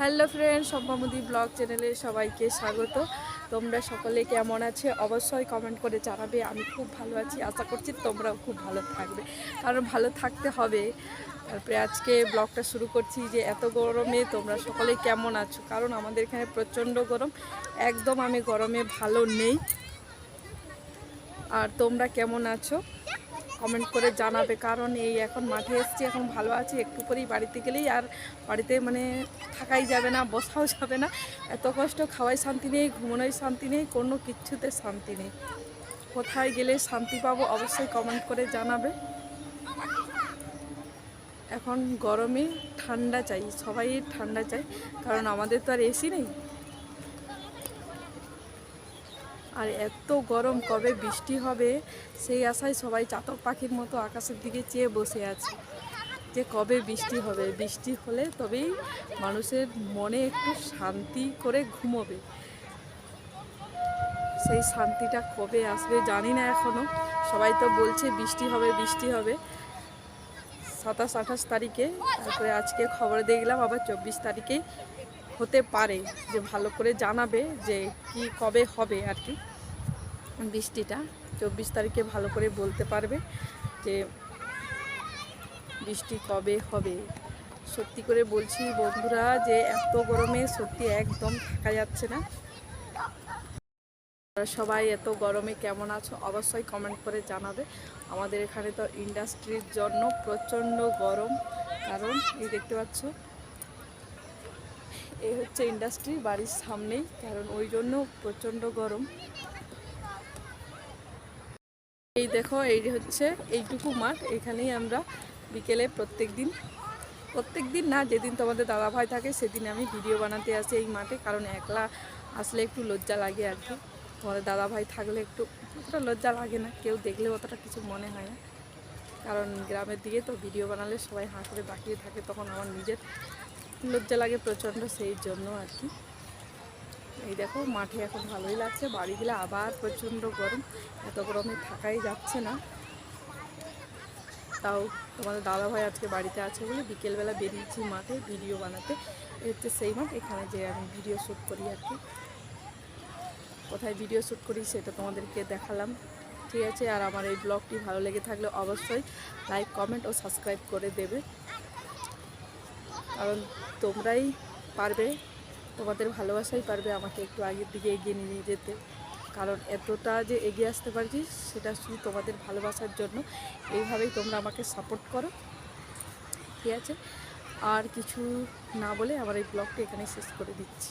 Hello friend সম্পামুদি blog চ্যানেলে সবাইকে স্বাগত। তোমরা সকলে কেমন আছে? অবশ্যই কমেন্ট করে জানাবে। আমি খুব ভালো আছি। আশা করছি তোমরাও খুব ভালো থাকবে। কারণ ভালো থাকতে হবে। তারপরে আজকে ব্লগটা শুরু করছি যে এত গরমে তোমরা সকলে কেমন আছো? কারণ আমাদের এখানে প্রচণ্ড গরম। একদম আমি গরমে ভালো নেই। আর তোমরা কেমন আছো? কমেন্ট করে জানাবে, কারণ এই এখন মাঠে এসছি, এখন ভালো আছি, একটু করেই বাড়িতে গেলেই আর বাড়িতে মানে থাকাই যাবে না, বসাও যাবে না। এত কষ্ট, খাওয়াই শান্তি নেই, ঘুমানোই শান্তি নেই, কোনো কিচ্ছুতে শান্তি নেই। কোথায় গেলে শান্তি পাবো অবশ্যই কমেন্ট করে জানাবে। এখন গরমে ঠান্ডা চাই, সবাই ঠান্ডা চাই কারণ আমাদের তো আর এসি নেই। আর এত গরম কবে বৃষ্টি হবে, সেই আশায় সবাই চাতক পাখির মতো আকাশের দিকে চেয়ে বসে আছে যে কবে বৃষ্টি হবে। বৃষ্টি হলে তবেই মানুষের মনে একটু শান্তি করে ঘুমোবে। সেই শান্তিটা কবে আসবে জানি না এখনও সবাই তো বলছে বৃষ্টি হবে বৃষ্টি হবে। সাতাশ আঠাশ তারিখে, তারপরে আজকে খবর দেখলাম, আবার চব্বিশ তারিখেই হতে পারে যে ভালো করে জানাবে যে কি কবে হবে আর কি। বৃষ্টিটা চব্বিশ তারিখে ভালো করে বলতে পারবে যে বৃষ্টি কবে হবে। সত্যি করে বলছি বন্ধুরা যে এত গরমে সত্যি একদম থাকা যাচ্ছে না। সবাই এত গরমে কেমন আছো অবশ্যই কমেন্ট করে জানাবে। আমাদের এখানে তো ইন্ডাস্ট্রির জন্য প্রচণ্ড গরম। কারণ এই দেখতে পাচ্ছ এই হচ্ছে ইন্ডাস্ট্রি বাড়ির সামনেই, কারণ ওই জন্য প্রচণ্ড গরম। এই দেখো, এই হচ্ছে এইটুকু মাঠ, এখানেই আমরা বিকেলে প্রত্যেক দিন প্রত্যেক দিন না, যেদিন তোমাদের দাদা ভাই থাকে, সেদিন আমি ভিডিও বানাতে আসি এই মাঠে, কারণ একলা আসলে একটু লজ্জা লাগে আর কি। তোমাদের দাদা ভাই থাকলে একটু, অতটা লজ্জা লাগে না, কেউ দেখলে অতটা কিছু মনে হয় না। কারণ গ্রামের দিকে তো ভিডিও বানালে সবাই হাঁ করে বাকিয়ে থাকে, তখন আমার নিজের লজ্জা লাগে প্রচণ্ড সেই জন্য আর কি। এই দেখো, মাঠে এখন ভালোই লাগছে বাড়ি গেলে আবার প্রচণ্ড গরম, এত গরমে থাকাই যাচ্ছে না। তাও তোমাদের দাদা ভাই আজকে বাড়িতে আছে বলে বিকেলবেলা বেরিয়েছি মাঠে ভিডিও বানাতে। হচ্ছে সেই মাঠ, এখানে যে আমি ভিডিও শ্যুট করি আর কি। কোথায় ভিডিও শ্যুট করি সেটা তোমাদেরকে দেখালাম। ঠিক আছে, আর আমার এই ব্লগটি ভালো লেগে থাকলে অবশ্যই লাইক, কমেন্ট ও সাবস্ক্রাইব করে দেবে। কারণ তোমরাই পারবে, তোমাদের ভালোবাসাই পারবে আমাকে একটু আগের দিকে এগিয়ে নিয়ে যেতে। কারণ এতটা যে এগিয়ে আসতে পারছি, সেটা শুধু তোমাদের ভালোবাসার জন্য। এইভাবেই তোমরা আমাকে সাপোর্ট করো। ঠিক আছে? আর কিছু না বলে আমার এই ব্লগটা এখানে শেষ করে দিচ্ছি।